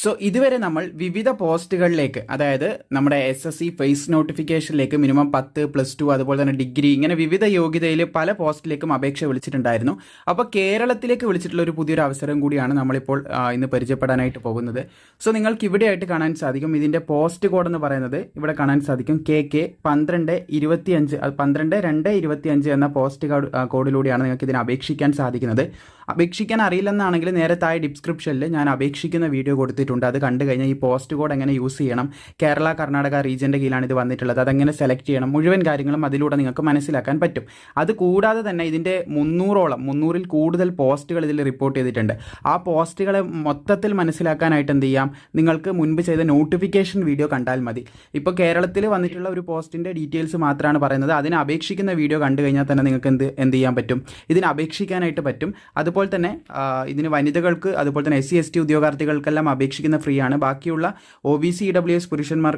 So ഇതുവരെ നമ്മൾ വിവിധ പോസ്റ്റുകളിലേക്ക് അതായത് നമ്മുടെ എസ് എസ് സി ഫേസ് നോട്ടിഫിക്കേഷനിലേക്ക് മിനിമം പത്ത് പ്ലസ് ടു അതുപോലെ തന്നെ ഡിഗ്രി ഇങ്ങനെ വിവിധ യോഗ്യതയിൽ പല പോസ്റ്റിലേക്കും അപേക്ഷ വിളിച്ചിട്ടുണ്ടായിരുന്നു. അപ്പോൾ കേരളത്തിലേക്ക് വിളിച്ചിട്ടുള്ള ഒരു പുതിയൊരു അവസരം കൂടിയാണ് നമ്മളിപ്പോൾ ഇന്ന് പരിചയപ്പെടാനായിട്ട് പോകുന്നത്. സോ നിങ്ങൾക്ക് ഇവിടെയായിട്ട് കാണാൻ സാധിക്കും. ഇതിന്റെ പോസ്റ്റ് കോഡ് എന്ന് പറയുന്നത് ഇവിടെ കാണാൻ സാധിക്കും. കെ കെ പന്ത്രണ്ട് ഇരുപത്തിയഞ്ച് പന്ത്രണ്ട് രണ്ട് ഇരുപത്തിയഞ്ച് എന്ന പോസ്റ്റ് കോഡ് കോഡിലൂടെയാണ് നിങ്ങൾക്ക് ഇതിനെ അപേക്ഷിക്കാൻ സാധിക്കുന്നത്. അപേക്ഷിക്കാൻ അറിയില്ലെന്നാണെങ്കിൽ നേരെ താഴെ ഡിസ്ക്രിപ്ഷനിൽ ഞാൻ അപേക്ഷിക്കുന്ന വീഡിയോ കൊടുത്തിട്ടുണ്ട്. അത് കണ്ടു കഴിഞ്ഞാൽ ഈ പോസ്റ്റ് കോഡ് എങ്ങനെ യൂസ് ചെയ്യണം? കേരള കർണാടക റീജിയന്റെ കീഴിലാണ് ഇത് വന്നിട്ടുള്ളത്. അതെങ്ങനെ സെലക്ട് ചെയ്യണം? മുഴുവൻ കാര്യങ്ങളും അതിലൂടെ നിങ്ങൾക്ക് മനസ്സിലാക്കാൻ പറ്റും. അത് കൂടാതെ തന്നെ ഇതിന്റെ മുന്നൂറോളം മുന്നൂറിൽ കൂടുതൽ പോസ്റ്റുകൾ ഇതിൽ റിപ്പോർട്ട് ചെയ്തിട്ടുണ്ട്. ആ പോസ്റ്റുകളെ മൊത്തത്തിൽ മനസ്സിലാക്കാനായിട്ട് എന്ത് ചെയ്യാം? നിങ്ങൾക്ക് മുൻപ് ചെയ്ത നോട്ടിഫിക്കേഷൻ വീഡിയോ കണ്ടാൽ മതി. ഇപ്പോൾ കേരളത്തിൽ വന്നിട്ടുള്ള ഒരു പോസ്റ്റിന്റെ ഡീറ്റെയിൽസ് മാത്രമാണ് പറയുന്നത്. അതിനെ അപേക്ഷിക്കുന്ന വീഡിയോ കണ്ടു കഴിഞ്ഞാൽ തന്നെ നിങ്ങൾക്ക് എന്ത് എന്ത് ചെയ്യാൻ പറ്റും? ഇതിനെ അപേക്ഷിക്കാനായിട്ട് പറ്റും. അതുപോലെ തന്നെ ഇതിന് വനിതകൾക്ക് അതുപോലെ തന്നെ എസ് സി എസ് ടി ഉദ്യോഗാർത്ഥികൾക്കെല്ലാം അപേക്ഷിക്കുന്ന ഫ്രീ ആണ് ബാക്കിയുള്ള O B C E W S പുരുഷന്മാർ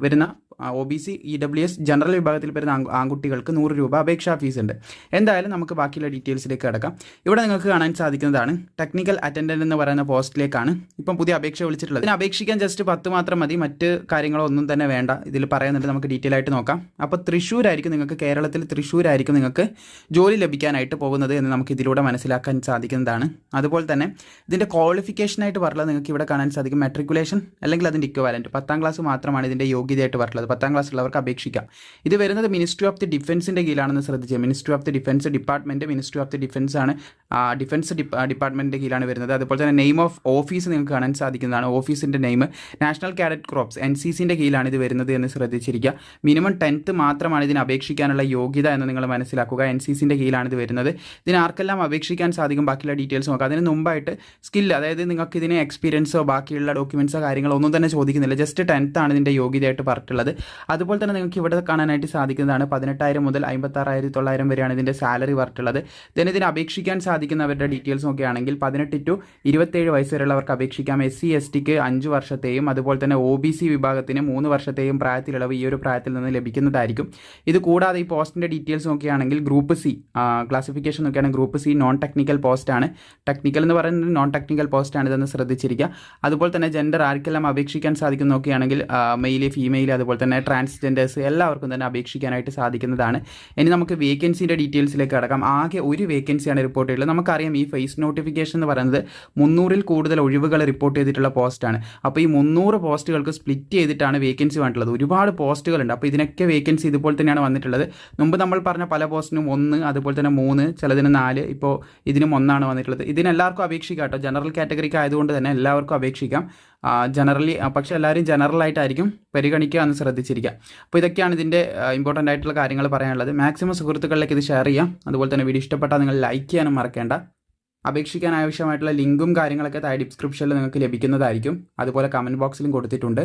വരുന്ന O B C E W S general വിഭാഗത്തിൽ വരുന്ന ആൺ- ആൺകുട്ടികൾക്ക് നൂറ് രൂപ അപേക്ഷാ ഫീസ് ഉണ്ട് എന്തായാലും നമുക്ക് ബാക്കിയുള്ള ഡീറ്റെയിൽസിലേക്ക് കിടക്കാം. ഇവിടെ നിങ്ങൾക്ക് കാണാൻ സാധിക്കുന്നതാണ് ടെക്നിക്കൽ അറ്റൻഡന്റ് എന്ന് പറയുന്ന പോസ്റ്റിലേക്കാണ് ഇപ്പം പുതിയ അപേക്ഷ വിളിച്ചിട്ടുള്ളത്. ഇതിന് അപേക്ഷിക്കാൻ ജസ്റ്റ് പത്ത് മാത്രം മതി മറ്റ് കാര്യങ്ങളോ ഒന്നും തന്നെ വേണ്ട. ഇതിൽ പറയുന്നുണ്ട് നമുക്ക് ഡീറ്റെയിൽ ആയിട്ട് നോക്കാം. അപ്പോൾ തൃശ്ശൂരായിരിക്കും നിങ്ങൾക്ക് കേരളത്തിൽ തൃശ്ശൂരായിരിക്കും നിങ്ങൾക്ക് ജോലി ലഭിക്കാനായിട്ട് പോകുന്നത് എന്ന് നമുക്ക് ഇതിലൂടെ മനസ്സിലാക്കാൻ സാധിക്കുന്നതാണ്. അതുപോലെ തന്നെ ഇതിന്റെ ക്വാളിഫിക്കേഷനായിട്ട് പറഞ്ഞത് നിങ്ങൾക്ക് ഇവിടെ കാണാൻ സാധിക്കും മെട്രിക്കുലേഷൻ അല്ലെങ്കിൽ അതിന്റെ ഇക്വാലന്റ് പത്താം ക്ലാസ് മാത്രമാണ് ഇതിന്റെ യോഗ്യതയായിട്ട് പറഞ്ഞത് പത്താം ക്ലാസ് ഉള്ളവർക്ക് അപേക്ഷിക്കാം. ഇത് വരുന്നത് മിനിസ്ട്രി ഓഫ് ദി ഡിഫൻസിന്റെ കീഴിലാണെന്ന് ശ്രദ്ധിച്ചത് ministry of the defence department ministry of the defence ആണ് ഡിഫൻസ് ഡിപ്പാർട്ട്മെന്റിന്റെ കീഴിലാണ് വരുന്നത്. അതുപോലെ തന്നെ നെയിം ഓഫ് ഓഫീസ് നിങ്ങൾക്ക് കാണാൻ സാധിക്കുന്നതാണ്. ഓഫീസിന്റെ name national cadet corps N C സിന്റെ കീഴിലാണ് ഇത് വരുന്നത് എന്ന് ശ്രദ്ധിച്ചിരിക്കുക. മിനിമം ടെൻത്ത് മാത്രമാണ് ഇതിന് അപേക്ഷിക്കാനുള്ള യോഗ്യത എന്ന് നിങ്ങൾ മനസ്സിലാക്കുക. എൻ സി സിന്റെ കീഴിലാണ് ഇത് വരുന്നത്. ഇതിന് ആർക്കെല്ലാം അപേക്ഷിക്കാൻ സാധിക്കും? ബാക്കിയുള്ള ഡീറ്റെയിൽസ് നോക്കാം. അതിന് മുമ്പായിട്ട് സ്കിൽ അതായത് നിങ്ങൾക്ക് ഇതിന് എക്സ്പീരിയൻസോ ബാക്കിയുള്ള ഡോക്യുമെൻസോ കാര്യങ്ങളോ ഒന്നും തന്നെ ചോദിക്കുന്നില്ല. ജസ്റ്റ് ടെൻത്ത് ആണ് ഇതിന്റെ യോഗ്യതയായിട്ട് പറഞ്ഞിട്ടുള്ളത്. അതുപോലെ തന്നെ നിങ്ങൾക്ക് ഇവിടെ കാണാനായിട്ട് സാധിക്കുന്നതാണ് പതിനെട്ടായിരം മുതൽ അമ്പത്താറായിരത്തി തൊള്ളായിരം വരെയാണ് ഇതിന്റെ സാലറി വർട്ടുള്ളത് then ഇതിന് അപേക്ഷിക്കാൻ സാധിക്കുന്നവരുടെ ഡീറ്റെയിൽസ് നോക്കുകയാണെങ്കിൽ പതിനെട്ട് ടു ഇരുപത്തേഴ് വയസ്സ് വരെയുള്ളവർക്ക് അപേക്ഷിക്കാം. എസ് സി എസ് ടിക്ക് അഞ്ച് വർഷത്തെയും അതുപോലെ തന്നെ ഒ ബി സി വിഭാഗത്തിന് മൂന്ന് വർഷത്തെയും പ്രായത്തിലിളവ് ഈ ഒരു പ്രായത്തിൽ നിന്ന് ലഭിക്കുന്നതായിരിക്കും. ഇത് കൂടാതെ ഈ പോസ്റ്റിന്റെ ഡീറ്റെയിൽസ് നോക്കുകയാണെങ്കിൽ ഗ്രൂപ്പ് സി ക്ലാസിഫിക്കേഷൻ നോക്കുകയാണെങ്കിൽ group C non technical post ആണ് ടെക്നിക്കൽ എന്ന് പറയുന്നത് നോൺ ടെക്നിക്കൽ പോസ്റ്റ് ആണ് ഇതെന്ന് ശ്രദ്ധിച്ചിരിക്കുക. അതുപോലെ തന്നെ ജെൻഡർ ആർക്കെല്ലാം അപേക്ഷിക്കാൻ സാധിക്കും നോക്കുകയാണെങ്കിൽ മെയിൽ ഫീമെയിൽ അതുപോലെ തന്നെ ട്രാൻസ്ജെൻഡേഴ്സ് എല്ലാവർക്കും തന്നെ അപേക്ഷിക്കാനായിട്ട് സാധിക്കുന്നതാണ്. ഇനി നമുക്ക് വേക്കൻസിന്റെ ഡീറ്റെയിൽസിലേക്ക് കടക്കാം. ആകെ ഒരു വേക്കൻസിയാണ് റിപ്പോർട്ട് ചെയ്തിട്ടുള്ളത്. നമുക്കറിയാം ഈ ഫേസ് നോട്ടിഫിക്കേഷൻ എന്ന് പറയുന്നത് മുന്നൂറിൽ കൂടുതൽ ഒഴിവുകൾ റിപ്പോർട്ട് ചെയ്തിട്ടുള്ള പോസ്റ്റാണ് അപ്പോൾ ഈ മുന്നൂറ് പോസ്റ്റുകൾക്ക് സ്പ്ലിറ്റ് ചെയ്തിട്ടാണ് വേക്കൻസി വന്നിട്ടുള്ളത്. ഒരുപാട് പോസ്റ്റുകളുണ്ട് അപ്പോൾ ഇതിനൊക്കെ വേക്കൻസി ഇതുപോലെ തന്നെയാണ് വന്നിട്ടുള്ളത്. മുമ്പ് നമ്മൾ പറഞ്ഞ പല പോസ്റ്റിനും ഒന്ന് അതുപോലെ തന്നെ മൂന്ന് ചിലതിന് നാല് ഇപ്പോൾ ഇതിനും ഒന്നാണ് വന്നിട്ടുള്ളത്. ഇതിനെല്ലാവർക്കും അപേക്ഷിക്കാം കേട്ടോ. ജനറൽ കാറ്റഗറിക്ക് ആയതുകൊണ്ട് തന്നെ എല്ലാവർക്കും അപേക്ഷിക്കാം. ജനറലി പക്ഷെ എല്ലാവരും ജനറൽ ആയിട്ടായിരിക്കും പരിഗണിക്കുക എന്ന് ശ്രദ്ധിച്ചിരിക്കുക. അപ്പോൾ ഇതൊക്കെയാണ് ഇതിന്റെ ഇമ്പോർട്ടന്റ് ആയിട്ടുള്ള കാര്യങ്ങൾ പറയാനുള്ളത്. മാക്സിമം സുഹൃത്തുക്കളിലേക്ക് ഇത് ഷെയർ ചെയ്യാം. അതുപോലെ തന്നെ വീഡിയോ ഇഷ്ടപ്പെട്ടാൽ നിങ്ങൾ ലൈക്ക് ചെയ്യാനും മറക്കേണ്ട. അപേക്ഷിക്കാൻ ആവശ്യമായിട്ടുള്ള ലിങ്കും കാര്യങ്ങളൊക്കെ താഴെ ഡിസ്ക്രിപ്ഷനിൽ നിങ്ങൾക്ക് ലഭിക്കുന്നതായിരിക്കും. അതുപോലെ കമന്റ് ബോക്സിലും കൊടുത്തിട്ടുണ്ട്.